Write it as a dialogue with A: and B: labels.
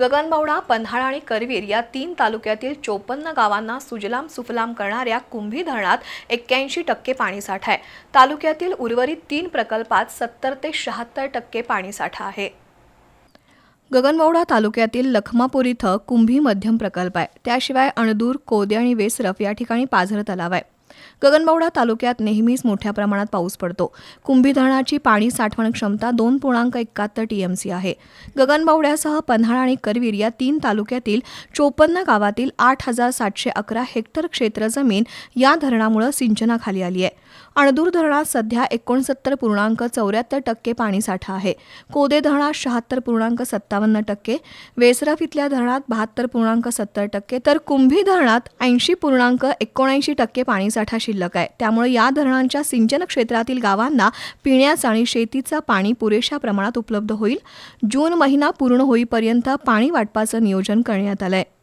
A: गगनबावडा पन्हाळा आणि करवीर या तीन तालुक्यातील चोपन्न गावांना सुजलाम सुफलाम करणाऱ्या कुंभी धरणात एक्क्याऐंशी टक्के पाणीसाठा आहे. तालुक्यातील उर्वरित तीन प्रकल्पात सत्तर ते शहात्तर टक्के पाणीसाठा आहे. गगनबावडा तालुक्यातील लखमापूर इथं कुंभी मध्यम प्रकल्प आहे. त्याशिवाय अणदूर कोदे आणि वेसरफ या ठिकाणी पाझर तलाव आहे. गगनबावडा तालुक्यात नेहमीच मोठ्या प्रमाणात पाऊस पडतो. कुंभी धरणाची पाणी साठवण क्षमता दोन पूर्णांक एकाहत्तर टीएमसी आहे. गगनबावड्यासह पन्हाळा आणि करवीर या तीन तालुक्यातील चोपन्न गावातील आठ हजार सातशे अकरा हेक्टर क्षेत्र जमीन या धरणामुळे सिंचनाखाली आली आहे. अणदूर धरणात सध्या एकोणसत्तर पूर्णांक चौऱ्याहत्तर टक्के पाणीसाठा आहे. कोदे धरणात शहात्तर पूर्णांक सत्तावन्न टक्के वेसरफ इथल्या धरणात बहात्तर पूर्णांक सत्तर टक्के तर कुंभी धरणात ऐंशी पूर्णांक एकोणऐंशी टक्के पाणीसाठा शिल्लक आहे. त्यामुळे या धरणांच्या सिंचन क्षेत्रातील गावांना पिण्याचं आणि शेतीचं पाणी पुरेशा प्रमाणात उपलब्ध होईल. जून महिना पूर्ण होईपर्यंत पाणी वाटपाचं नियोजन करण्यात आलं आहे